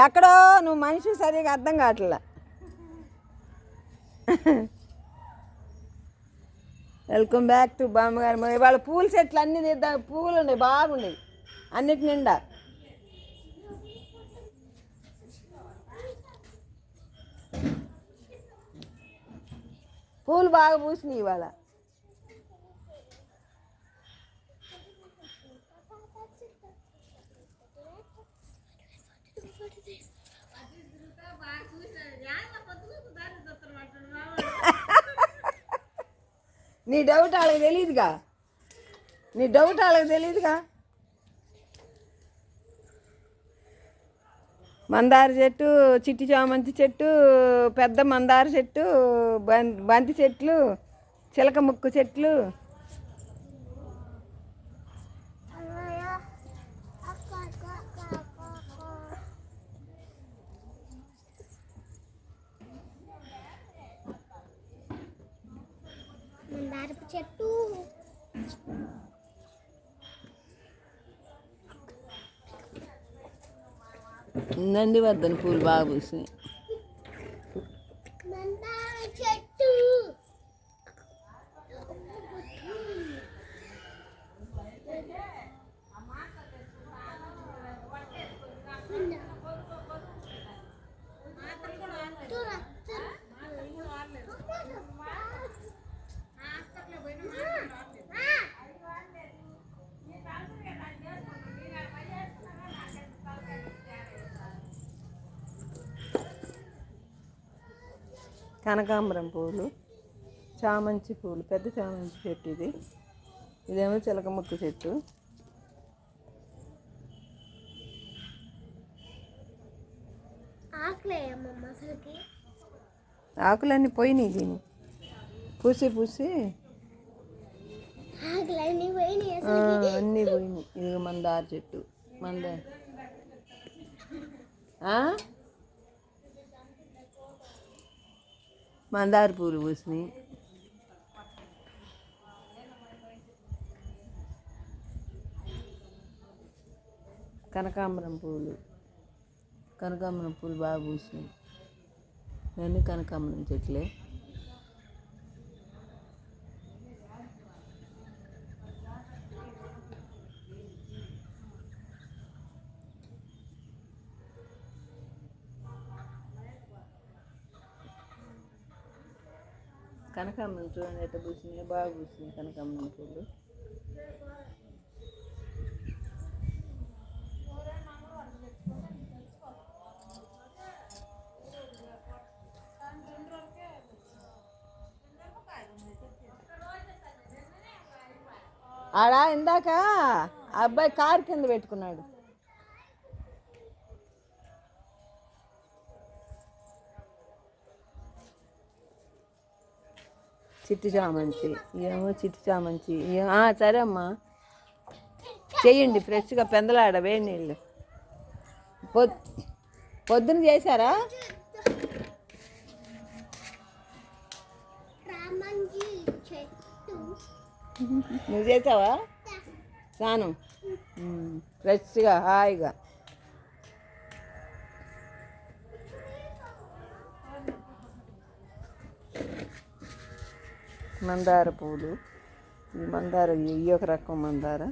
ఎక్కడో నువ్వు మనిషి సరిగా అర్థం కావట్లే. వెల్కమ్ బ్యాక్ టు బామ్మగారు ఇవాళ పూల చెట్లు అన్ని తీద్దాం. పూలు ఉన్నాయి బాగున్నాయి. అన్నిటి నిండా. పూలు బాగా పూసినాయి ఇవాళ. నీ డౌట్ వాళ్ళకి తెలియదుగా నీ డౌట్ వాళ్ళకి తెలియదుగా మందార చెట్టు చిట్టి చామంతి చెట్టు పెద్ద మందార చెట్టు బం- బంతి చెట్లు చిలక ముక్కు చెట్లు. మందారపు చెట్టు. నందివర్ధన పూలు బాగా పూసినాయి మందార చెట్టు కనకాంబరం పూలు చామంతి పూలు పెద్ద చామంతి చెట్టు ఇది. ఇదేమో చిలక ముక్కు చెట్టు ఆకులన్నీ పోయినాయి దీని. పూసి పూసి. అన్నీ పోయినాయి. ఇది మందార చెట్టు. మందార. మందార పూలు పూసినాయి. కనకాంబరం పూలు. కనకాంబరం పూలు బాగా పూసినాయి. ఇవన్నీ కనకాంబరం చెట్లే. చూడండి ఎట్ట పూసినాయి బాగా పూసినాయి కనకాంబరం పూలు ఆడా ఇందాక ఆ అబ్బాయి కారు కింద పెట్టుకున్నాడు. చిట్టి చామంతి. ఏమో చిట్టి చామంతి. సరే అమ్మా. చెయ్యండి ఫ్రెష్గా పెందలాడ వేడి నీళ్ళు. పొద్ పొద్దున చేశారా? నువ్వు చేసావా? స్నానం. ఫ్రెష్గా హాయిగా. మందార పూలు ఈ మందార ఈ ఒక రకం మందార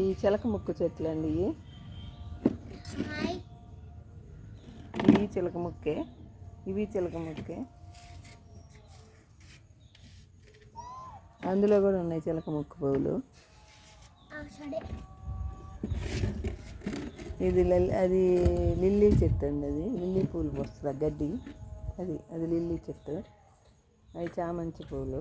ఈ చిలక ముక్కు చెట్లు అండి ఇవి చిలక ముక్కే ఇవి చిలక ముక్కే. అందులో కూడా ఉన్నాయి చిలక ముక్కు పువ్వులు. ఇది అది లిల్లీ చెట్టు అండి అది. లిల్లీ పూలు పోస్తుంది గడ్డి. అది అది లిల్లీ చెట్టు. అవి చామంతి పూలు.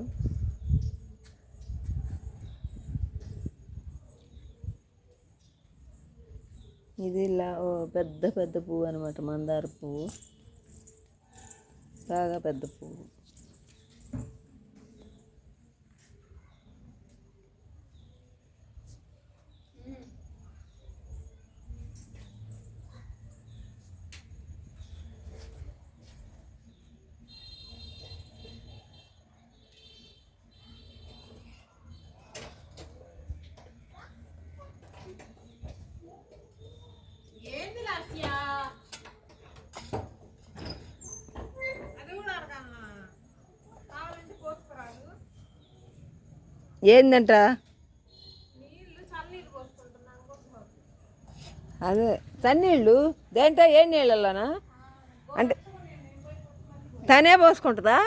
ఇది ఇలా ఓ పెద్ద పెద్ద పువ్వు అనమాట మందార పువ్వు. బాగా పెద్ద పువ్వు. ఏందంట? అదే చన్నీళ్ళు దేంటో? ఏ నీళ్ళలోనా అంటే తనే పోసుకుంటుందా?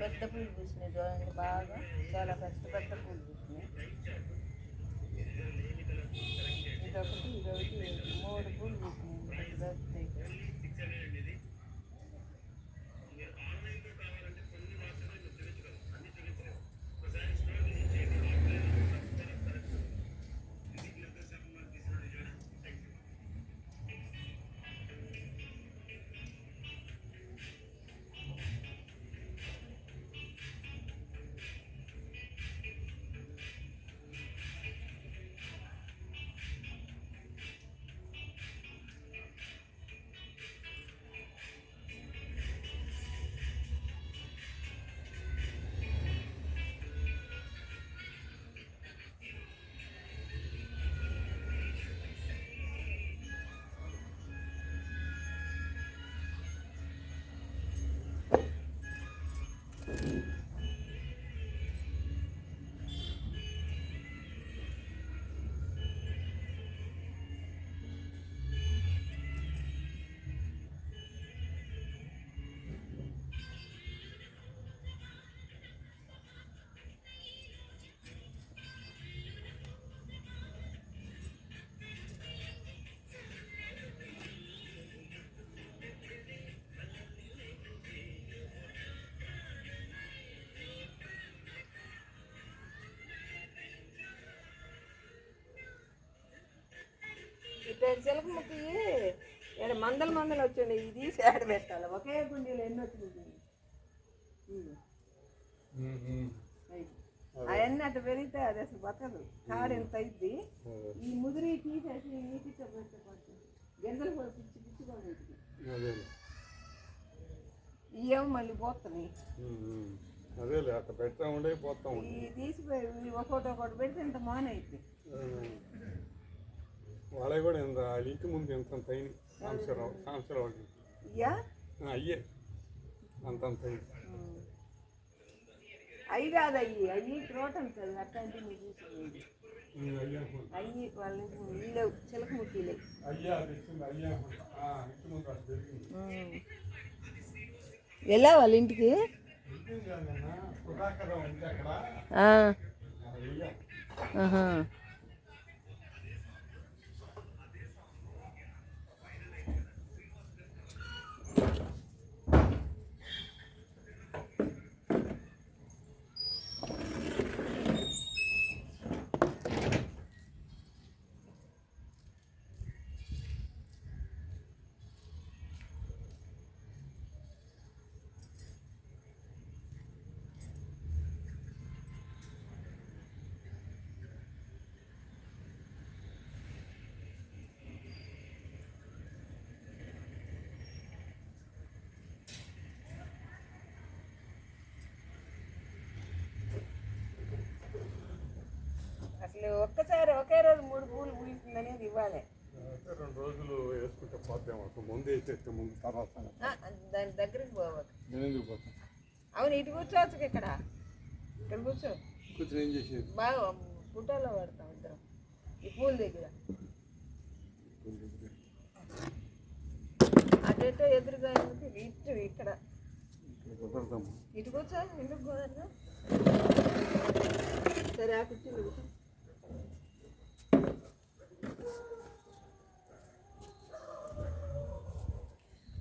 పెద్ద పూలు పూసినాయి చూడండి బాగా. చాలా పెద్ద పెద్ద పూలు పూసినాయి. ఇదొకటి ఇదొకటి మూడు పూలు పూసినాయి. చిలక ముక్కి ఇక్కడ మందలు మందలు వచ్చిండి. ఇది తీసి ఆడ పెట్టాలి. ఒకే గుండీలో ఎన్ని వచ్చింది అవన్నీ అటు పెరిగితే అది అసలు బతకదు. కాడు ఎంత అయింది ఈ ముదిరి తీసేసి నీటి గింజలు కూడా పిచ్చి పిచ్చి కూడా వీటికి. అదే ఇవేమో మళ్ళీ పోతున్నాయి. అదేలే అట్లా పెడతా ఉండే పోతా ఉండే. ఈ తీసిపోయి ఒక్కొక్కటి ఒకటి పెడితే ఇంత మానైద్ది. వాళ్ళే కూడా ఎంత ఇంటి ముందు ఎంత అంత అయినాయి. సాంబశివరావు సాంబశివరావు అయ్యే. అంత అంత అయినాయి. అవి కాదు అయ్యి. అయ్యి క్రోటన్ కదా ఉమ్, అయ్యా. అయ్యి వాళ్ళ వీళ్ళు చిలక అయ్యా అయ్యా అట్లా జరిగింది వెళ్ళా వాళ్ళ ఇంటికి? అయ్యా. ఆహా. ఒక్కసారి ఒకే రోజు మూడు పూలు పూసింది అనేది ఇవ్వాలి రెండు రోజులు వేసుకుంటే పోతాం అసలు ముందు వేసేస్తే ముందు తర్వాత దాని దగ్గరికి పోవాలి. నేను పోతాను అవును ఇటు కూర్చోవచ్చు ఇక్కడ. ఇక్కడ కూర్చో. కూర్చొని ఏం చేసేది? బాగా ఫోటోలో పడతాం ఇద్దరం. ఈ పూల దగ్గర. అటెటో ఎదురుగా ఎందుకు? ఇటు ఇక్కడ. ఇటు కూర్చో ఎందుకు కుదరదు సరే ఆ కూర్చో.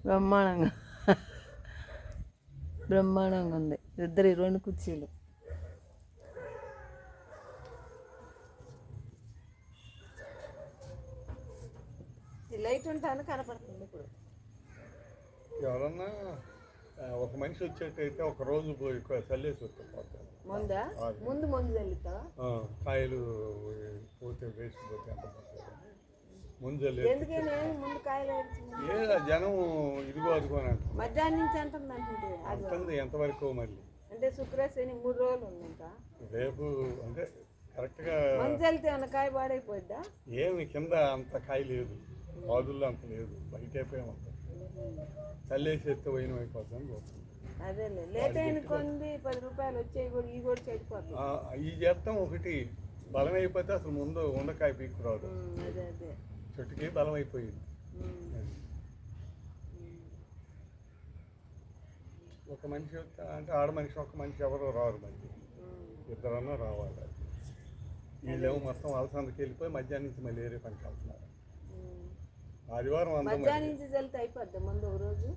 బ్రహ్మాండంగా. బ్రహ్మాండంగా ఉంది. ఇద్దరు రెండు కుర్చీలు. ఈ లైట్ ఉంటాను కనపడుతుంది ఇప్పుడు. ఎవరన్నా ఒక మనిషి వచ్చేటైతే ఒక రోజు పోయి చల్లేసి వస్తే ముందా? ముందు ముందు చల్లుతావా? ఆ, కాయలు పోతే వేస్ట్ పోతే ఎంత పోతుంది ముందు చల్లేసి ఎందుకని ముందు కాయలు ఏడుచుంది? ఏ జనం ఇదిగో అంటారు. మధ్యాహ్నం నుంచి అంటుంది అంటుంది అది. ఎంతవరకు మళ్ళీ. అంటే శుక్ర శని మూడు రోజులు ఉంది ఇంకా రేపు అంటే కరెక్ట్గా మంచి వెళ్తే ఏమన్నా కాయ పాడైపోద్దా ఏమి కింద అంత కాయ లేదు. వాదుల్లో అంత లేదు. బయట అయిపోయామంత చల్లేసి ఎత్తే పోయిన అయిపోతాను చూస్తుంది అదేలే. లేట్ అయిన కొంది పది రూపాయలు వచ్చేవి కూడా ఈ కూడా చెడిపోతుంది ఈ చేస్తాం ఒకటి బలం అయిపోతే అసలు ముందు ఉండకాయ పీక్కు రాదు. ఉమ్, అదే అదే. చెట్టుకి బలం అయిపోయింది ఒక మనిషి అంటే ఆడ మనిషి ఒక మనిషి ఎవరో రారు ఉమ్, ఇద్దరన్నా రావాలి. వీళ్ళేమో మొత్తం అలసందకి వెళ్ళిపోయి మధ్యాహ్నం నుంచి మళ్ళీ ఏరే పనికి వెళ్తున్నారు. ఆదివారం మధ్యాహ్నం నుంచి చల్లితే అయిపోద్ది ముందు ఒక రోజు?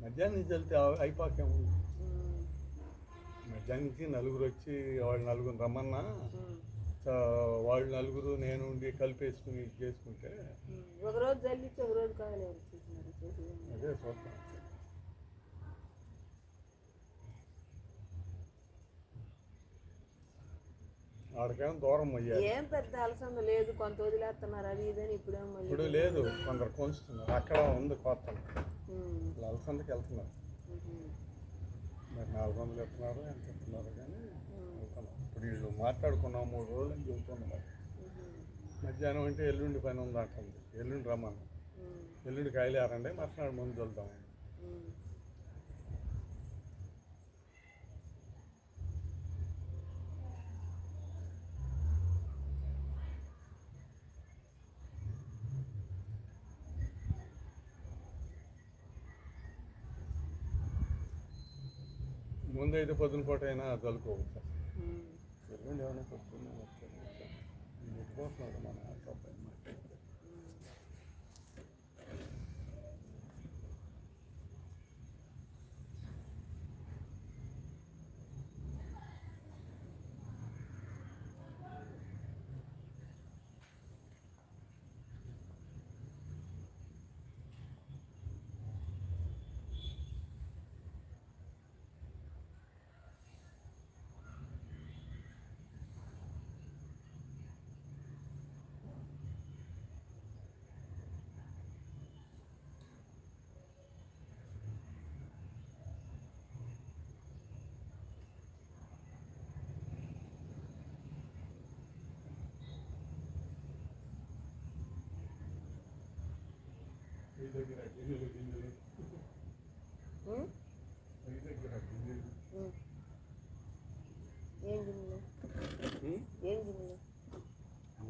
మధ్యాహ్నం నుంచి వెళ్తే అయిపోకేమో ఉమ్, మధ్యాహ్నం నుంచి నలుగురు వచ్చి వాళ్ళు నలుగురు రమ్మన్నా వాళ్ళు నలుగురు నేను ఉండి కలిపేసుకుని చేసుకుంటే ఉమ్. ఒక రోజు చల్లిస్తే ఒక రోజు కాయలు ఏడుచున్నారు చేసేది. అదే చూద్దాం ఆడికేమో దూరం అయ్యారు. ఏం పెద్ద అలసంద లేదు కొంత వదిలేస్తున్నారు అది ఇదని ఇప్పుడేమో మళ్ళీ ఇప్పుడు లేదు కొందరు కొంచుతున్నారు. అక్కడ ఉంది కొత్త ఉమ్, లలసందకి వెళ్తున్నారు. మరి నాలుగు వందలు ఎత్తున్నారు ఎంత ఎత్తున్నారు కానీ ఇప్పుడు వీళ్ళు మాట్లాడుకున్నాం మూడు రోజులు అని చెబుతున్నారు ఉమ్, మధ్యాహ్నం అంటే ఎల్లుండి పని ఉంది అంటుంది. ఎల్లుండి రమ్మను. ఎల్లుండి కాయలేరండి మర్చినాడు ముందు వెళ్దాం. ఉమ్. ముందు అయితే పొద్దున పూట అయినా చదువుకోవచ్చు ఉమ్. ఎల్లుండి ఏమైనా పొద్దున్న ఎట్టుకోవట్లేదు మన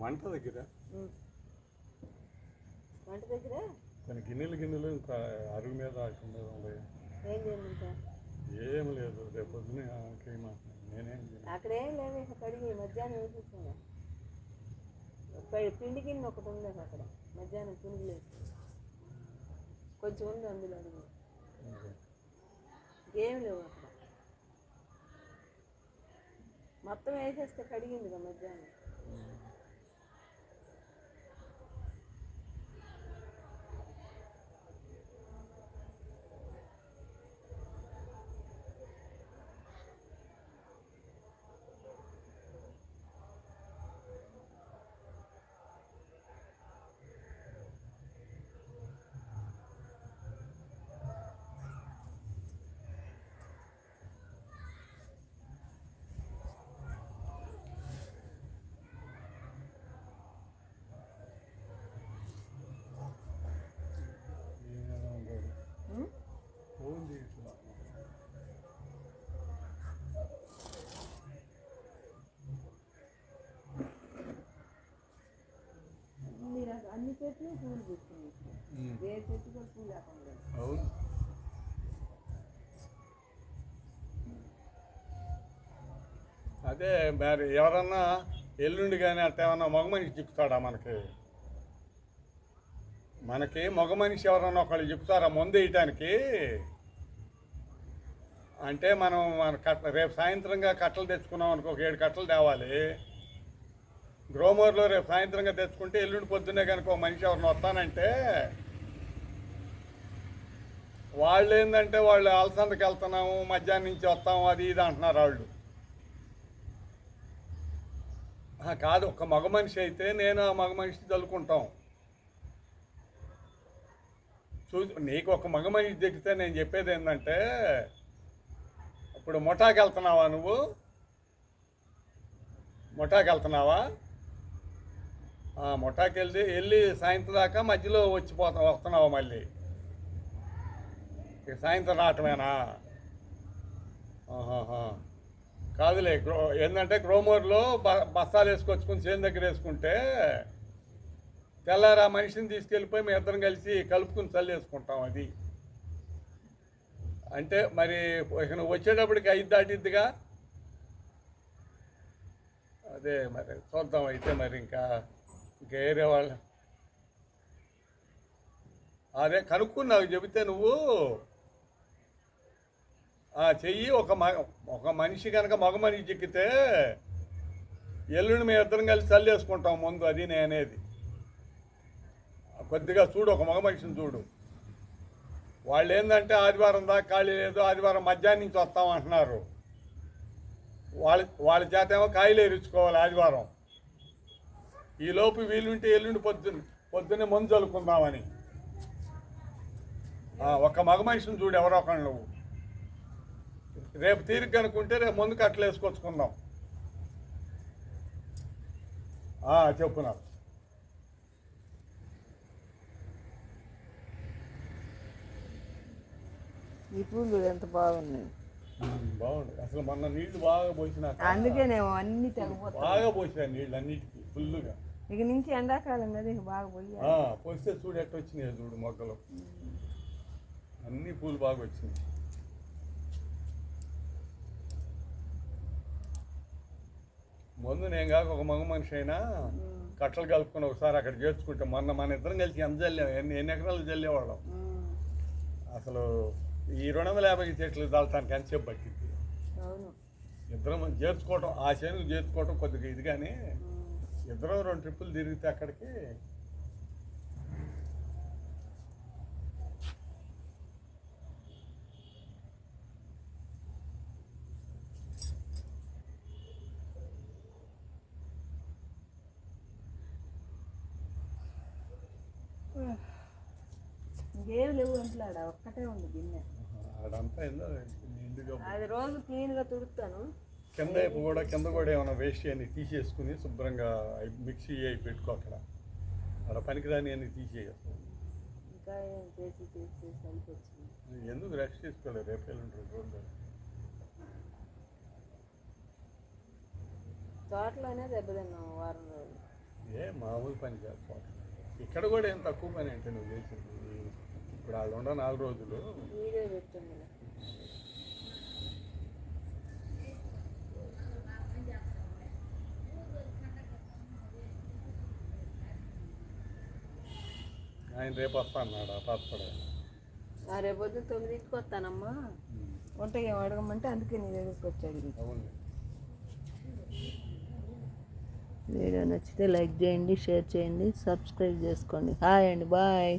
వంట దగ్గర. వంట దగ్గర? కొన్ని గిన్నెలు గిన్నెలు ఇంకా అరుగు మీద మీద ఉన్నాయి ఏం లేదు రేపు పొద్దున నేనేం. అక్కడ ఏం లేదు ఇక కడిగి మధ్యాహ్నం వేసేసాను పిండి గిన్నె ఒకటి ఉంది అక్కడ. మధ్యాహ్నం పిండి లేదు కొంచెం ఉంది అందులో ఏం లేవు అక్కడ. మొత్తం వేసేస్తే కడిగింది కదా మధ్యాహ్నం. పూలు పుట్టింది ఏ చెట్టు కూడా పూలు లేకుండా అదే మరి ఎవరన్నా ఎల్లుండి కానీ అట్లా ఏమన్నా మగ మనిషి చెప్తాడా మనకి? మనకి మగ మనిషి ఎవరన్నా ఒకళ్ళు చెప్తారా ముందు వేయటానికి? అంటే మనం మన కట్ట రేపు సాయంత్రంగా కట్టలు తెచ్చుకున్నాం అనుకో ఒక ఏడు కట్టలు తేవాలి. గ్రోమర్లో రేపు సాయంత్రంగా తెచ్చుకుంటే ఎల్లుండి పొద్దున్నే కనుక మనిషి ఎవరిని వస్తానంటే వాళ్ళు ఏంటంటే వాళ్ళు అలసందకి వెళ్తున్నాము మధ్యాహ్నం నుంచి వస్తాము అది ఇది అంటున్నారు వాళ్ళు. కాదు ఒక మగ మనిషి అయితే నేను ఆ మగ మనిషి చల్లుకుంటాం చూ నీకు ఒక మగ మనిషి దిగితే నేను చెప్పేది ఏంటంటే ఇప్పుడు ముఠాకి వెళ్తున్నావా నువ్వు? ముఠాకి వెళ్తున్నావా? ముఠాకి వెళ్ళి వెళ్ళి సాయంత్రం దాకా మధ్యలో వచ్చిపోతా వస్తున్నావు మళ్ళీ? ఇక సాయంత్రం రావటమేనా? కాదులే గ్రో ఏంటంటే గ్రోమోర్లో బ బస్తాలు వేసుకొచ్చుకుని చేను దగ్గర వేసుకుంటే తెల్లారా ఆ మనిషిని తీసుకెళ్ళిపోయి మేము ఇద్దరం కలిసి కలుపుకుని చల్లేసుకుంటాం అది. అంటే మరి ఇక నువ్వు వచ్చేటప్పటికి ఐదు దాటిద్దిగా? అదే మరి చూద్దాం అయితే మరి ఇంకా. గేరే వాళ్ళ? అదే కనుక్కున్నావు చెబితే నువ్వు ఆ చెయ్యి ఒక మ ఒక మనిషి కనుక మగ మనిషి చిక్కితే ఎల్లుండి మేము ఇద్దరం కలిసి చల్లేసుకుంటాం ముందు అది నేనేది కొద్దిగా చూడు ఒక మగ మనిషిని చూడు. వాళ్ళు ఏంటంటే ఆదివారం దాకా ఖాళీ లేదు ఆదివారం మధ్యాహ్నం నుంచి వస్తాం అంటున్నారు. వాళ్ళ వాళ్ళ చేత ఏమో కాయలు ఎరుచుకోవాలి ఆదివారం. ఈ లోపు వీలుంటే ఎల్లుండి పొద్దున్న పొద్దున్నే ముందు చల్లుకుందామని. ఆ, ఒక్క మగ మనిషిని చూడు ఎవరో ఒకళ్ళు. నువ్వు రేపు తీరిక కనుక్కుంటే రేపు ముందు కట్టలు వేసుకొచ్చుకుందాం. ఆ, చెప్పు నాకు ఈ పూలు ఎంత బాగున్నాయి. బాగుంది. అసలు మొన్న నీళ్ళు బాగా పోసిన అందుకేనేమో అన్ని బాగా పోసినా నీళ్ళు అన్నిటికీ ఫుల్గా ఇక నుంచి ఎండాకాలం కదా ఇక బాగా పోయి పోస్తే చూడు ఎట్ట వచ్చినాయి చూడు మొగ్గలు అన్ని పూలు బాగా వచ్చినాయి. ముందు నేను కాక ఒక మగ మనిషి అయినా కట్టలు కలుపుకొని ఒకసారి అక్కడ చేర్చుకుంటే మొన్న మన ఇద్దరం కలిసి ఎంత చల్లాం ఎన్ని ఎన్ని ఎకరాలు చల్లేవాళ్ళం అసలు ఈ రెండు వందల యాభై చెట్లు దాల్తానికి ఎంతసేపు పట్టింది ఇద్దరం చేర్చుకోవటం ఆ చేనుకు చేర్చుకోవటం కొద్దిగా ఇది కానీ ఇద్దరం రెండు ట్రిప్పులు తిరిగితే అక్కడికి ఇంకేం లేవు ఇంట్లో ఆడ ఒక్కటే ఉంది గిన్నె. ఆడంతా అది రోజు క్లీన్గా తుడుతాను. కింద వైపు కూడా కింద కూడా ఏమైనా వేస్ట్ చేయని తీసేసుకుని శుభ్రంగా మిక్సీ అయి పెట్టుకో అక్కడ. అక్కడ పనికిరాని అన్ని తీసేయచ్చు ఎందుకు రెస్ట్ తీసుకోలేదు రేపు ఎల్లుండి రెండు రోజులు తోటలోనే వారం రోజులు. ఏ మామూలు పని చేస్తాం ఇక్కడ కూడా ఏం తక్కువ పని అంటే నువ్వు చేసింది. ఇప్పుడు వాళ్ళు ఉండ నాలుగు రోజులు. వీడియో పెట్టండి. ఆయన రేపు వస్తా అన్నాడు ఆ పాపడే రేపు పొద్దున్న తొమ్మిదింటికి వస్తానమ్మా. వంట ఏం అడగమంటే అందుకే నీ దగ్గరికి వచ్చాడు అవును వీడియో నచ్చితే లైక్ చేయండి షేర్ చేయండి సబ్స్క్రైబ్ చేసుకోండి. హాయ్ అండి బాయ్.